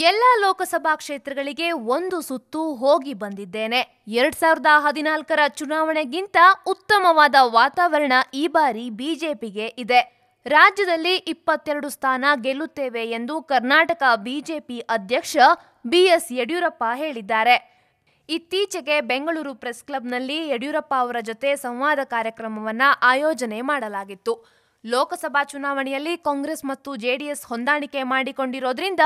ಎಲ್ಲ ಲೋಕಸಭಾ ಕ್ಷೇತ್ರಗಳಿಗೆ ಒಂದು ಸುತ್ತು ಹೋಗಿ ಬಂದಿದ್ದೇನೆ. ಎರಡ್ ಸಾವಿರದ ಹದಿನಾಲ್ಕರ ಚುನಾವಣೆಗಿಂತ ಉತ್ತಮವಾದ ವಾತಾವರಣ ಈ ಬಾರಿ ಬಿಜೆಪಿಗೆ ಇದೆ. ರಾಜ್ಯದಲ್ಲಿ ಇಪ್ಪತ್ತೆರಡು ಸ್ಥಾನ ಗೆಲ್ಲುತ್ತೇವೆ ಎಂದು ಕರ್ನಾಟಕ ಬಿಜೆಪಿ ಅಧ್ಯಕ್ಷ ಬಿಎಸ್ ಯಡಿಯೂರಪ್ಪ ಹೇಳಿದ್ದಾರೆ. ಇತ್ತೀಚೆಗೆ ಬೆಂಗಳೂರು ಪ್ರೆಸ್ ಕ್ಲಬ್ನಲ್ಲಿ ಯಡಿಯೂರಪ್ಪ ಅವರ ಜೊತೆ ಸಂವಾದ ಕಾರ್ಯಕ್ರಮವನ್ನ ಆಯೋಜನೆ ಮಾಡಲಾಗಿತ್ತು. ಲೋಕಸಭಾ ಚುನಾವಣೆಯಲ್ಲಿ ಕಾಂಗ್ರೆಸ್ ಮತ್ತು ಜೆಡಿಎಸ್ ಹೊಂದಾಣಿಕೆ ಮಾಡಿಕೊಂಡಿರೋದ್ರಿಂದ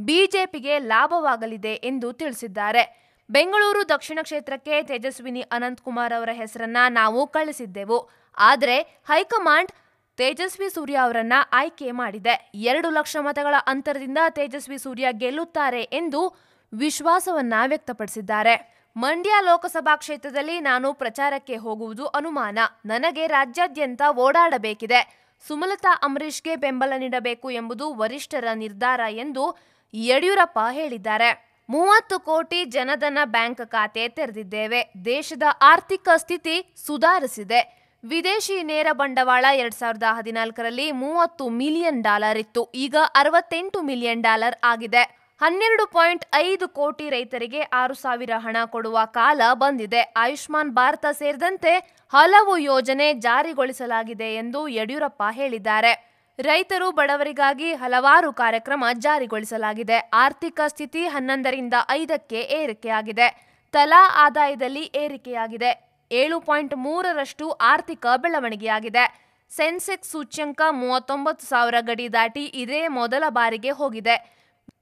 ಬಿಜೆಪಿಗೆ ಲಾಭವಾಗಲಿದೆ ಎಂದು ತಿಳಿಸಿದ್ದಾರೆ. ಬೆಂಗಳೂರು ದಕ್ಷಿಣ ಕ್ಷೇತ್ರಕ್ಕೆ ತೇಜಸ್ವಿನಿ ಅನಂತಕುಮಾರ್ ಅವರ ಹೆಸರನ್ನ ನಾವು ಕಳಿಸಿದ್ದೆವು. ಆದರೆ ಹೈಕಮಾಂಡ್ ತೇಜಸ್ವಿ ಸೂರ್ಯ ಅವರನ್ನ ಆಯ್ಕೆ ಮಾಡಿದೆ. ಎರಡು ಲಕ್ಷ ಮತಗಳ ಅಂತರದಿಂದ ತೇಜಸ್ವಿ ಸೂರ್ಯ ಗೆಲ್ಲುತ್ತಾರೆ ಎಂದು ವಿಶ್ವಾಸವನ್ನ ವ್ಯಕ್ತಪಡಿಸಿದ್ದಾರೆ. ಮಂಡ್ಯ ಲೋಕಸಭಾ ಕ್ಷೇತ್ರದಲ್ಲಿ ನಾನು ಪ್ರಚಾರಕ್ಕೆ ಹೋಗುವುದು ಅನುಮಾನ. ನನಗೆ ರಾಜ್ಯಾದ್ಯಂತ ಓಡಾಡಬೇಕಿದೆ. ಸುಮಲತಾ ಅಂಬರೀಷ್ಗೆ ಬೆಂಬಲ ನೀಡಬೇಕು ಎಂಬುದು ವರಿಷ್ಠರ ನಿರ್ಧಾರ ಎಂದು ಯಡಿಯೂರಪ್ಪ ಹೇಳಿದ್ದಾರೆ. ಮೂವತ್ತು ಕೋಟಿ ಜನಧನ ಬ್ಯಾಂಕ್ ಖಾತೆ ತೆರೆದಿದ್ದೇವೆ. ದೇಶದ ಆರ್ಥಿಕ ಸ್ಥಿತಿ ಸುಧಾರಿಸಿದೆ. ವಿದೇಶಿ ನೇರ ಬಂಡವಾಳ ಎರಡ್ ಸಾವಿರದ ಹದಿನಾಲ್ಕರಲ್ಲಿ ಮೂವತ್ತು ಮಿಲಿಯನ್ ಡಾಲರ್ ಇತ್ತು. ಈಗ ಅರವತ್ತೆಂಟು ಮಿಲಿಯನ್ ಡಾಲರ್ ಆಗಿದೆ. ಹನ್ನೆರಡು ಪಾಯಿಂಟ್ ಐದು ಕೋಟಿ ರೈತರಿಗೆ ಆರು ಸಾವಿರ ಹಣ ಕೊಡುವ ಕಾಲ ಬಂದಿದೆ. ಆಯುಷ್ಮಾನ್ ಭಾರತ ಸೇರಿದಂತೆ ಹಲವು ಯೋಜನೆ ಜಾರಿಗೊಳಿಸಲಾಗಿದೆ ಎಂದು ಯಡಿಯೂರಪ್ಪ ಹೇಳಿದ್ದಾರೆ. ರೈತರು ಬಡವರಿಗಾಗಿ ಹಲವಾರು ಕಾರ್ಯಕ್ರಮ ಜಾರಿಗೊಳಿಸಲಾಗಿದೆ. ಆರ್ಥಿಕ ಸ್ಥಿತಿ ಹನ್ನೊಂದರಿಂದ ಐದಕ್ಕೆ ಏರಿಕೆಯಾಗಿದೆ. ತಲಾ ಆದಾಯದಲ್ಲಿ ಏರಿಕೆಯಾಗಿದೆ. ಏಳು ಪಾಯಿಂಟ್ ಮೂರರಷ್ಟು ಆರ್ಥಿಕ ಬೆಳವಣಿಗೆಯಾಗಿದೆ. ಸೆನ್ಸೆಕ್ಸ್ ಸೂಚ್ಯಂಕ ಮೂವತ್ತೊಂಬತ್ತು ಸಾವಿರ ಗಡಿ ದಾಟಿ ಇದೇ ಮೊದಲ ಬಾರಿಗೆ ಹೋಗಿದೆ.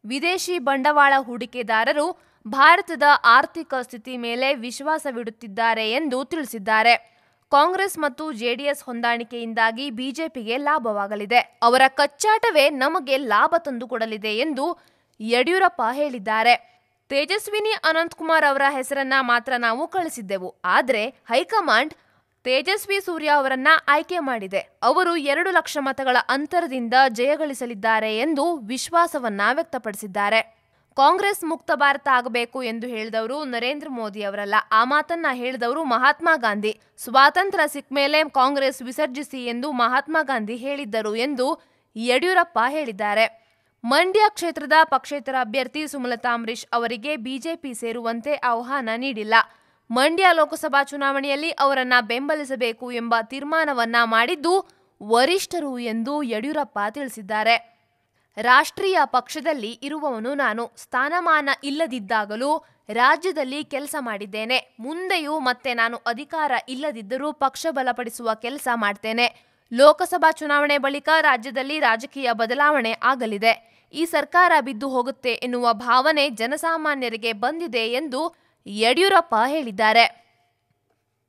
ವಿದೇಶಿ ಬಂಡವಾಳ ಹೂಡಿಕೆದಾರರು ಭಾರತದ ಆರ್ಥಿಕ ಸ್ಥಿತಿ ಮೇಲೆ ವಿಶ್ವಾಸವಿಡುತ್ತಿದ್ದಾರೆ ಎಂದು ತಿಳಿಸಿದ್ದಾರೆ. ಕಾಂಗ್ರೆಸ್ ಮತ್ತು ಜೆಡಿಎಸ್ ಹೊಂದಾಣಿಕೆಯಿಂದಾಗಿ ಬಿಜೆಪಿಗೆ ಲಾಭವಾಗಲಿದೆ. ಅವರ ಕಚ್ಚಾಟವೇ ನಮಗೆ ಲಾಭ ತಂದುಕೊಡಲಿದೆ ಎಂದು ಯಡಿಯೂರಪ್ಪ ಹೇಳಿದ್ದಾರೆ. ತೇಜಸ್ವಿನಿ ಅನಂತಕುಮಾರ್ ಅವರ ಹೆಸರನ್ನ ಮಾತ್ರ ನಾವು ಕಳಿಸಿದ್ದೆವು. ಆದರೆ ಹೈಕಮಾಂಡ್ ತೇಜಸ್ವಿ ಸೂರ್ಯ ಅವರನ್ನ ಆಯ್ಕೆ ಮಾಡಿದೆ. ಅವರು ಎರಡು ಲಕ್ಷ ಮತಗಳ ಅಂತರದಿಂದ ಜಯಗಳಿಸಲಿದ್ದಾರೆ ಎಂದು ವಿಶ್ವಾಸವನ್ನ ವ್ಯಕ್ತಪಡಿಸಿದ್ದಾರೆ. ಕಾಂಗ್ರೆಸ್ ಮುಕ್ತ ಭಾರತ ಆಗಬೇಕು ಎಂದು ಹೇಳಿದವರು ನರೇಂದ್ರ ಮೋದಿ ಅವರಲ್ಲ. ಆ ಮಾತನ್ನ ಹೇಳಿದವರು ಮಹಾತ್ಮ ಗಾಂಧಿ. ಸ್ವಾತಂತ್ರ್ಯ ಸಿಕ್ಕ ಮೇಲೆ ಕಾಂಗ್ರೆಸ್ ವಿಸರ್ಜಿಸಿ ಎಂದು ಮಹಾತ್ಮ ಗಾಂಧಿ ಹೇಳಿದ್ದರು ಎಂದು ಯಡಿಯೂರಪ್ಪ ಹೇಳಿದ್ದಾರೆ. ಮಂಡ್ಯ ಕ್ಷೇತ್ರದ ಪಕ್ಷೇತರ ಅಭ್ಯರ್ಥಿ ಸುಮಲತಾ ಅಂಬರೀಶ್ ಅವರಿಗೆ ಬಿಜೆಪಿ ಸೇರುವಂತೆ ಆಹ್ವಾನ ನೀಡಿಲ್ಲ. ಮಂಡ್ಯ ಲೋಕಸಭಾ ಚುನಾವಣೆಯಲ್ಲಿ ಅವರನ್ನ ಬೆಂಬಲಿಸಬೇಕು ಎಂಬ ತೀರ್ಮಾನವನ್ನ ಮಾಡಿದ್ದು ವರಿಷ್ಠರು ಎಂದು ಯಡಿಯೂರಪ್ಪ ತಿಳಿಸಿದ್ದಾರೆ. ರಾಷ್ಟ್ರೀಯ ಪಕ್ಷದಲ್ಲಿ ಇರುವವನು ನಾನು ಸ್ಥಾನಮಾನ ಇಲ್ಲದಿದ್ದಾಗಲೂ ರಾಜ್ಯದಲ್ಲಿ ಕೆಲಸ ಮಾಡಿದ್ದೇನೆ. ಮುಂದೆಯೂ ಮತ್ತೆ ನಾನು ಅಧಿಕಾರ ಇಲ್ಲದಿದ್ದರೂ ಪಕ್ಷ ಬಲಪಡಿಸುವ ಕೆಲಸ ಮಾಡ್ತೇನೆ. ಲೋಕಸಭಾ ಚುನಾವಣೆ ಬಳಿಕ ರಾಜ್ಯದಲ್ಲಿ ರಾಜಕೀಯ ಬದಲಾವಣೆ ಆಗಲಿದೆ. ಈ ಸರ್ಕಾರ ಬಿದ್ದು ಹೋಗುತ್ತೆ ಎನ್ನುವ ಭಾವನೆ ಜನಸಾಮಾನ್ಯರಿಗೆ ಬಂದಿದೆ ಎಂದು ಯಡಿಯೂರಪ್ಪ ಹೇಳಿದ್ದಾರೆ.